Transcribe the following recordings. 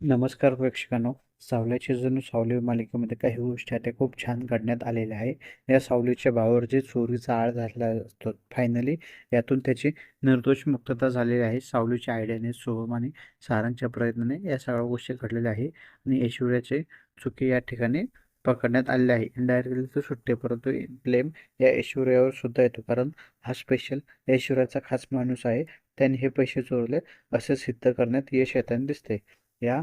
नमस्कार प्रेक्षकांनो. सावल्याची जणू सावली मालिकेमध्ये काही गोष्टी आहेत त्या खूप छान काढण्यात आलेल्या आहे या सावलीच्या भावावर जे चोरीचा आळ झाला असतो फायनली यातून त्याची निर्दोष मुक्तता झालेली आहे. सावलीच्या आयडियाने सोहम आणि सारांच्या प्रयत्नाने या सगळ्या गोष्टी घडलेल्या आहे आणि ऐश्वर्याचे चुकी या ठिकाणी पकडण्यात आलेले आहे. इनडायरेक्टली तर सुटते परंतु ब्लेम या ऐश्वर्यावर सुद्धा येतो. कारण हा स्पेशल ऐश्वर्याचा खास माणूस आहे. त्याने हे पैसे चोरले असे सिद्ध करण्यात यश येताना दिसते. या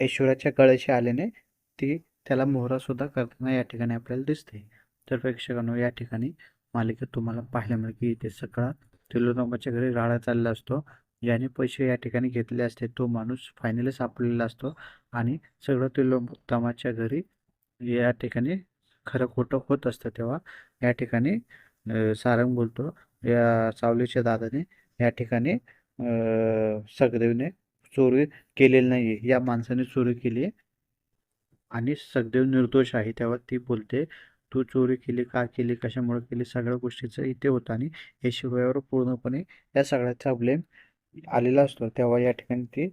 ऐश्वर्याच्या गळ्याशी आल्याने ती त्याला मोहरासुद्धा करताना या ठिकाणी आपल्याला दिसते. तर प्रेक्षकांनो या ठिकाणी मालिकेत तुम्हाला पाहायला मिळेल की इथे सगळा तिलोत्तमाच्या घरी राडा चालला असतो. ज्याने पैसे या ठिकाणी घेतले असते तो माणूस फायनली सापडलेला असतो आणि सगळं तिलोत्तमाच्या घरी या ठिकाणी खरं खोटं होत असतं. तेव्हा या ठिकाणी सारंग बोलतो या सावलीच्या दादाने या ठिकाणी सगदेवने चोरी केलेली नाही आहे या माणसाने चोरी केली आहे आणि सगदेव निर्दोष आहे. तेव्हा ती बोलते तू चोरी केली का केली कशामुळे केली सगळ्या गोष्टीचं इथे होतं आणि ऐश्वर्यावर पूर्णपणे या सगळ्याचा ब्लेम आलेला असतो. तेव्हा या ठिकाणी ती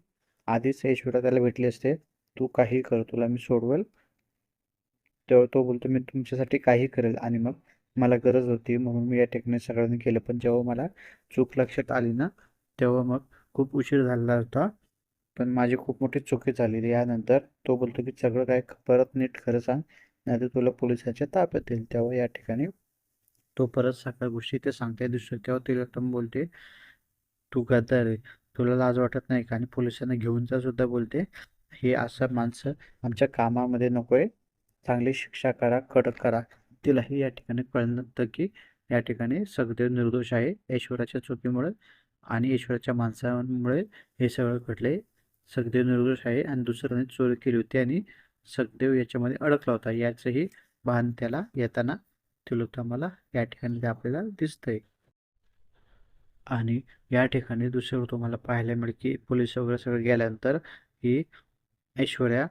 आधीच ऐश्वर्या त्याला भेटली असते तू काही कर तुला मी सोडवेल. तेव्हा तो बोलतो मी तुमच्यासाठी काही करेल आणि मग मला गरज होती म्हणून मी या ठिकाणी सगळ्यांनी केलं. पण जेव्हा मला चूक लक्षात आली ना तेव्हा मग खूप उशीर झालेला होता. पण माझी खूप मोठी चुकी झालेली यानंतर. तो बोलतो की सगळं काय परत नीट खरं सांग. नाहीतर तुला पोलिसांच्या ताब्यात येईल तेव्हा या ठिकाणी तो परत सगळ्या गोष्टी ते सांगते दिसतो तेव्हा तिलोत्तम बोलते तू गद्दार आहे. तुला लाज वाटत नाही का? आणि पोलिसांना घेऊन जा सुद्धा बोलते. हे असं माणसं आमच्या कामामध्ये नकोय. चांगली शिक्षा करा कडक करा. तिलाही या ठिकाणी कळलं की या ठिकाणी सगदेव निर्दोष आहे. ऐश्वराच्या चुकीमुळे आणि ईश्वराच्या माणसांमुळे हे सगळं घडले सखदेव निर्दोष आहे आणि दुसऱ्याने चोरी केली होती आणि सखदेव याच्यामध्ये अडकला होता. याचंही भान त्याला येताना तिलोत्तमाला या ठिकाणी आपल्याला दिसतंय. आणि या ठिकाणी दुसरं तुम्हाला पाहायला मिळेल की पोलीस वगैरे सगळं गेल्यानंतर ही ऐश्वर्या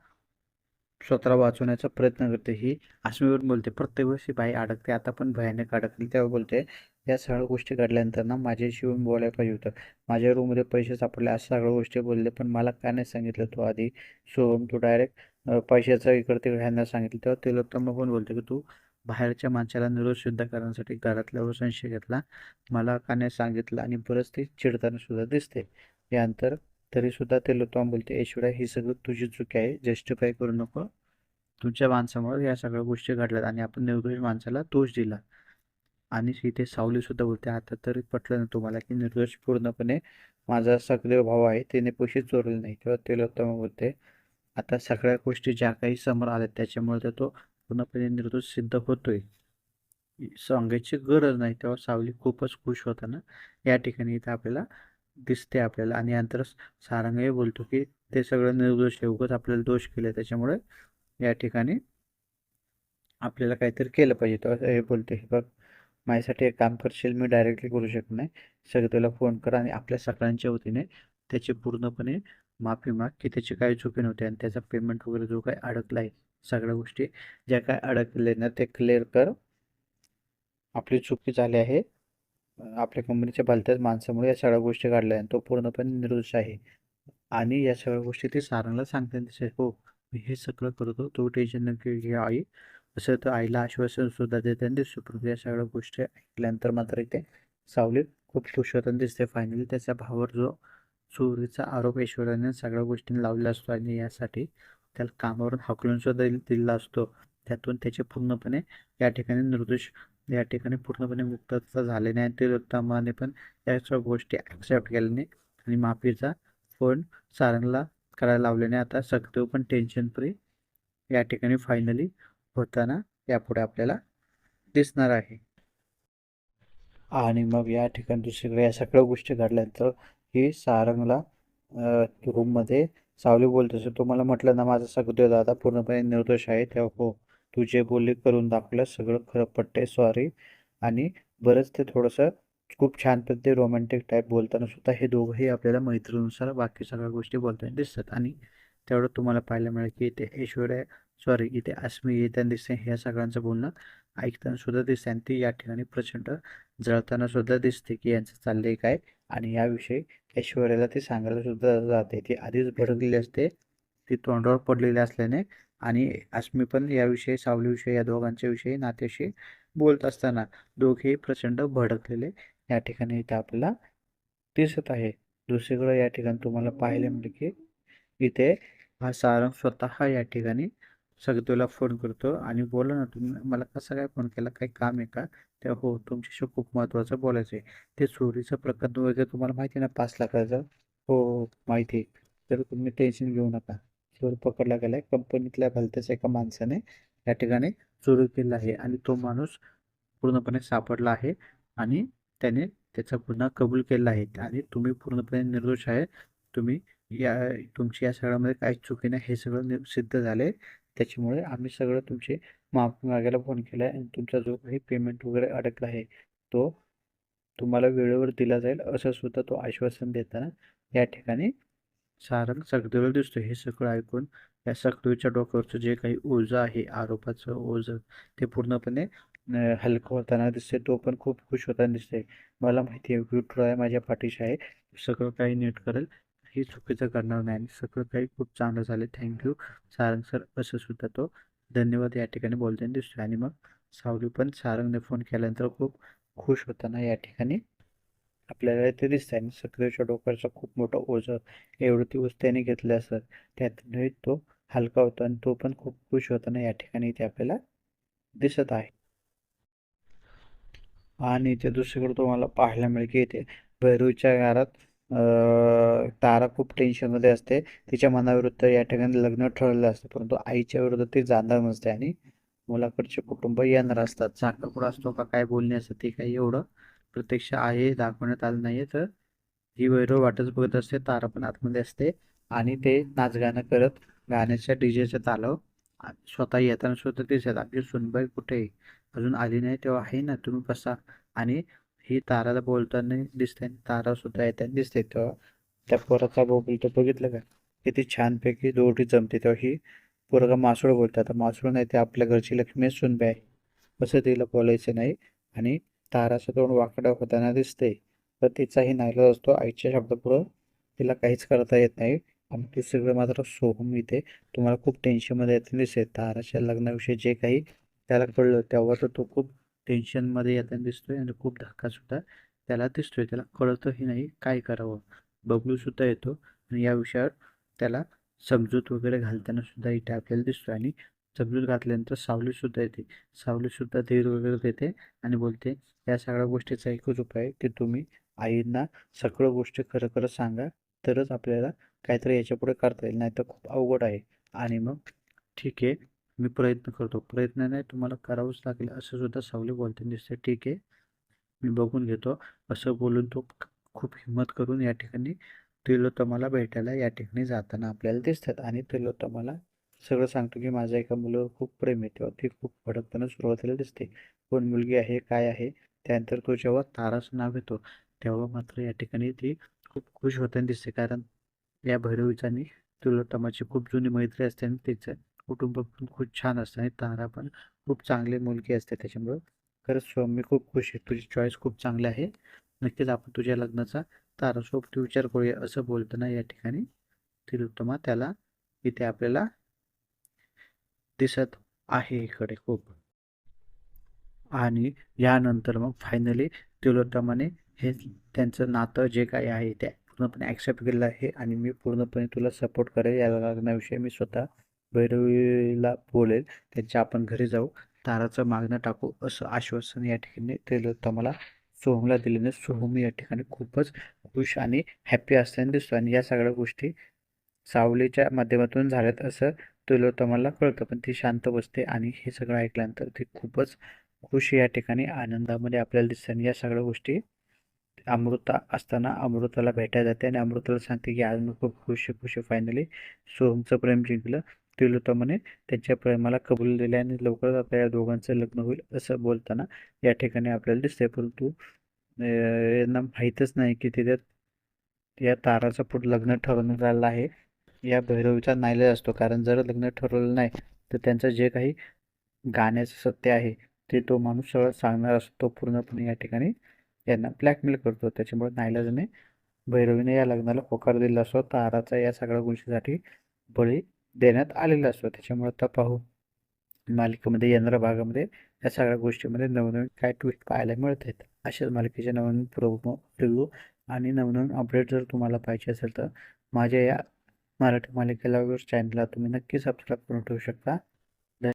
स्वतःला वाचवण्याचा प्रयत्न करते. ही अस्मीवर बोलते. प्रत्येक वेळेस ही बाई अडकते. आता पण भयानक अडकली. तेव्हा बोलते या सगळ्या गोष्टी घडल्यानंतर ना माझ्याशी येऊन बोलायला पाहिजे होतं. माझ्या रूममध्ये पैसे सापडले असं सगळ्या गोष्टी बोलले पण मला काय नाही सांगितलं तू आधी. सोहम तू डायरेक्ट पैशाचा इकडे तिकडे ह्यांना सांगितलं तेव्हा तिलोत्तम पण बोलते की तू बाहेरच्या माणसाला निरोध सिद्ध करण्यासाठी घरातल्यावर संशय घेतला. मला का नाही सांगितलं आणि बरंच ते चिडताना सुद्धा दिसते. यानंतर तरीसुद्धा ते तिलोत्तम बोलते ऐश्वर्या ही सगळं तुझी चुकी आहे जस्टिफाय करू नको. तुमच्या माणसामुळे या सगळ्या गोष्टी घडल्यात आणि आपण निर्दोष माणसाला दोष दिला. आणि इथे सावली सुद्धा बोलते. आता तरी पटलं ना तुम्हाला की निर्दोष पूर्णपणे माझा सगळे भाऊ आहे त्याने पैसे चोरले नाही तेव्हा तिलोत्तम बोलते आता सगळ्या गोष्टी ज्या काही समोर आल्या त्याच्यामुळे तर तो पूर्णपणे निर्दोष सिद्ध होतोय. सांगायची गरज नाही. तेव्हा सावली खूपच खुश होता ना. या ठिकाणी इथे आपल्याला दिसते आपल्याला आणि नंतर सारंगही बोलतो की ते सगळं निर्दोष आहे. उगत आपल्याला दोष केले त्याच्यामुळे या ठिकाणी आपल्याला काहीतरी केलं पाहिजे. तेव्हा हे बोलते हे बघ. माझ्यासाठी एक काम करशील मी डायरेक्टली करू शकत नाही. सगळं त्याला फोन कर आणि आपल्या सगळ्यांच्या वतीने त्याची पूर्णपणे माफी माग की त्याची काही चुकी नव्हती आणि त्याचा पेमेंट वगैरे जो काही अडकला आहे सगळ्या गोष्टी ज्या काय अडकले ना ते क्लिअर कर. आपली चुकी झाली आहे. आपल्या कंपनीच्या भलत्याच माणसामुळे या सगळ्या गोष्टी काढल्या आणि तो पूर्णपणे निर्दोष आहे. आणि या सगळ्या गोष्टी ते सारांना सांगतात हो मी हे सगळं करतो तो टेन्शन नक्की घ्या आई. असं तर आईला आश्वासन सुद्धा देताना दिसतो परंतु या सगळ्या गोष्टी ऐकल्यानंतर मात्र इथे सावली खूप खुश होताना दिसते. फायनली त्याच्या भावावर जो चोरीचा आरोप ऐश्वर्याने सगळ्या गोष्टींनी लावलेला असतो आणि यासाठी त्याला कामावरून हाकलून सुद्धा दिलेला असतो. त्यातून त्याचे पूर्णपणे या ठिकाणी निर्दोष या ठिकाणी पूर्णपणे मुक्तता नाही. आणि तिलोत्तमाने पण या सर्व गोष्टी ॲक्सेप्ट केल्याने आणि माफीचा फोन सारंगला करायला लावल्याने आता सगदेव पण टेन्शन फ्री या ठिकाणी फायनली होताना यापुढे आपल्याला दिसणार आहे. आणि मग या ठिकाणी दुसरीकडे या सगळ्या गोष्टी घडल्यानंतर ही सारंगला रूममध्ये सावली बोलत असते तुम्हाला म्हटलं ना माझा सगदेव दादा पूर्णपणे निर्दोष आहे. तेव्हा हो तू जे बोलली करून दाखवलं सगळं खरं पट्टे सॉरी आणि बरंच ते थोडंसं खूप छान पद्धती रोमॅन्टिक टाईप बोलताना सुद्धा हे दोघंही आपल्याला मैत्रीनुसार बाकी सगळ्या गोष्टी बोलताना दिसतात. आणि तेवढं तुम्हाला पाहायला मिळेल की इथे ऐश्वर्या सॉरी इथे अस्मी येताना दिसते ह्या सगळ्यांचं बोलणं ऐकताना सुद्धा दिसते आणि ती या ठिकाणी प्रचंड जळताना सुद्धा दिसते की यांचं चाललंय काय आणि याविषयी ऐश्वर्याला ती सांगायला सुद्धा जाते. ती आधीच भडकलेली असते ती तोंडावर पडलेली असल्याने आणि अस्मी पण याविषयी सावलीविषयी या दोघांच्या विषयी नात्याशी बोलत असताना दोघेही प्रचंड भडकलेले या ठिकाणी इथे आपल्याला दिसत आहे. दुसरीकडे या ठिकाणी तुम्हाला पाहायला मिळेल की इथे हा सारंग स्वतः या ठिकाणी सगळ्याला फोन करतो आणि बोला ना तुम्ही मला कसं काय फोन केला काही काम आहे का? त्या हो तुमच्याशी खूप महत्त्वाचं बोलायचं आहे ते चोरीचं प्रकरण वगैरे तुम्हाला माहिती आहे ना पाच लाखाचं? हो हो माहिती आहे. तर तुम्ही टेन्शन घेऊ नका. चोर पकडला गेला आहे कंपनीतल्या भलत्याच एका माणसाने या ठिकाणी चोरी केला आहे आणि तो माणूस पूर्णपणे सापडला आहे आणि त्याने त्याचा गुन्हा कबूल केला आहे आणि तुम्ही पूर्णपणे निर्दोष आहे. तुम्ही या तुमची या सगळ्यामध्ये काहीच चुकी नाही हे सगळं नि- सिद्ध झाले त्याच्यामुळे आम्ही सगळं तुमचे माफी मागायला फोन केला आहे आणि तुमचा जो काही पेमेंट वगैरे अडकला आहे तो तुम्हाला वेळेवर दिला जाईल असं सुद्धा तो आश्वासन देताना या ठिकाणी सारंग सगळं दिसतो हे सगळं ऐकून या सगळीच्या डोक्यावरचं जे काही ओझं आहे आरोपाचं ओझं ते पूर्णपणे हलकं होताना दिसते तो पण खूप खुश होताना दिसते मला माहिती आहे विठुराय माझ्या पाठीशी आहे. सगळं काही नीट करेल. काही चुकीचं करणार नाही आणि सगळं काही खूप चांगलं झालं. थँक्यू सारंग सर असं सुद्धा तो. धन्यवाद. या ठिकाणी बोलताना दिसतो आणि मग सावली पण सारंगने फोन केल्यानंतर खूप खुश होताना या ठिकाणी आपल्याला ते दिसतं आणि सक्रियच्या डोक्याचं खूप मोठं ओझं एवढं दिवस त्याने घेतलं असं त्यातूनही तो हलका होता आणि तो पण खूप खुश होताना या ठिकाणी इथे आपल्याला दिसत आहे. आणि इथे दुसरीकडे तुम्हाला पाहायला मिळेल की इथे भैरूच्या घरात तारा खूप टेन्शनमध्ये असते. तिच्या मनाविरुद्ध या ठिकाणी लग्न ठरलेलं असतं. परंतु आईच्या विरुद्ध ती जाणार नसते आणि मुलाकडचे कुटुंब येणार असतात. साखरपुडा असतो का काय बोलणे असतं ते काही एवढं प्रत्यक्ष आहे दाखवण्यात आलं नाहीये. तर ही वैरव वाटच बघत असते. तारा पण आतमध्ये असते आणि ते नाचगाणं करत गाण्याच्या डीजेच्या तालाव स्वतः येताना सुद्धा दिसत. आपली सुनबाई कुठे? आहे अजून आली नाही तेव्हा आहे ना तुम्ही बसा. आणि ही ताराला बोलताना दिसते तारा सुद्धा येताना दिसते. तेव्हा त्या पोराचा बोलतो बघितलं का? किती छानपैकी दोरटी जमते. तेव्हा ही पोरगा मासूळ बोलतो आता मासूळ नाही ते आपल्या घरची लक्ष्मी सुनबे आहे. असं तिला बोलायचं नाही. आणि ताराचं तोंड वाकडं होताना दिसते. तर तिचाही नाईलाज असतो. आईच्या शब्दापुढं तिला काहीच करता येत नाही. आणि ते सगळं मात्र सोहम इथे तुम्हाला खूप टेन्शनमध्ये येते दिसते. ताराच्या लग्नाविषयी जे काही त्याला कळलं तेव्हा तर तो खूप टेन्शनमध्ये येताना दिसतोय आणि खूप धक्कासुद्धा त्याला दिसतोय. त्याला कळतही नाही काय करावं. बबलूसुद्धा येतो आणि या विषयावर त्याला समजूत वगैरे घालताना सुद्धा इथे आपल्याला दिसतो आणि समजूत घातल्यानंतर सावलीसुद्धा येते. सावलीसुद्धा धीर वगैरे देते आणि बोलते या सगळ्या गोष्टीचा एकच उपाय आहे की तुम्ही आईंना सगळं गोष्टी खरं खरं सांगा तरच आपल्याला काहीतरी याच्यापुढे करता येईल नाही तर खूप अवघड आहे. आणि मग ठीक आहे. मी प्रयत्न करतो. प्रयत्न नाही तुम्हाला करावंच लागेल. असं सुद्धा सावली बोलताना दिसते ठीक आहे. मी बघून घेतो. असं बोलून तो खूप हिंमत करून या ठिकाणी त्रिलोत्तमाला भेटायला या ठिकाणी जाताना आपल्याला दिसतात. आणि त्रिलोत्तमाला सगळं सांगतो की माझ्या एका मुलावर खूप प्रेम आहे तेव्हा ती खूप भडकताना सुरुवातीला दिसते. कोण मुलगी आहे काय आहे त्यानंतर तो जेव्हा तारास नाव येतो तेव्हा मात्र या ठिकाणी ती खूप खुश होताना दिसते. कारण या भैरवीचा आणि तिलोत्तमाची खूप जुनी मैत्री असते आणि तिचं कुटुंब पण खूप छान असतं आणि तारा पण खूप चांगले मुलगी असते त्याच्यामुळं. खरंच शिवम मी खूप खुश आहे तुझी चॉईस खूप चांगली आहे. नक्कीच आपण तुझ्या लग्नाचा तारासोबत विचार करूया असं बोलताना या ठिकाणी तिरुत्तमा त्याला इथे आपल्याला दिसत आहे इकडे खूप. आणि यानंतर मग फायनली तिलोत्तमाने हे त्यांचं नातं जे काही आहे ते पूर्णपणे ॲक्सेप्ट केलं आहे आणि मी पूर्णपणे तुला सपोर्ट करेल या लग्नाविषयी. मी स्वतः भैरवीला बोलेल. त्यांच्या आपण घरी जाऊ. ताराचं मागणं टाकू असं आश्वासन या ठिकाणी तिलोत्तमाला सोहमला दिल्याने सोहम या ठिकाणी खूपच खुश आणि हॅप्पी असताना दिसतो आणि या सगळ्या गोष्टी सावलीच्या माध्यमातून झाल्यात असं तिलोत्तमाला कळतं. पण ती शांत बसते आणि हे सगळं ऐकल्यानंतर ती खूपच खुश या ठिकाणी आनंदामध्ये आपल्याला दिसते आणि या सगळ्या गोष्टी अमृता असताना अमृताला भेटायला जाते आणि अमृताला सांगते की आज मी खूप खुश खुशी खुश फायनली सोहमचं प्रेम जिंकलं. तिलोत्तमाने त्यांच्या प्रेमाला कबूल दिले आणि लवकरच आपल्या या दोघांचं लग्न होईल असं बोलताना या ठिकाणी आपल्याला दिसतंय. परंतु यांना माहीतच नाही की तिथे या ताराचं पुढं लग्न ठरवण्यात आलं आहे. या भैरवीचा नाईलाज असतो. कारण जर लग्न ठरवलं नाही तर त्यांचं जे काही गाण्याचं सत्य आहे ते तो माणूस सगळं सांगणार असतो. तो पूर्णपणे या ठिकाणी यांना ब्लॅकमेल करतो. त्याच्यामुळे नाईलाजाने भैरवीने या लग्नाला होकार दिला असतो. ताराचा या सगळ्या गोष्टीसाठी बळी देण्यात आलेला असतो. त्याच्यामुळे आता पाहू. मालिकेमध्ये येणाऱ्या भागामध्ये या सगळ्या गोष्टीमध्ये नवनवीन काय ट्विट पाहायला मिळत आहेत अशाच मालिकेचे नवनवीन प्रोमो रिव्ह्यू आणि नवनवीन अपडेट जर तुम्हाला पाहिजे असेल तर माझ्या या मराठी मालिकेला चॅनलला तुम्ही नक्की सबस्क्राईब करून ठेवू शकता.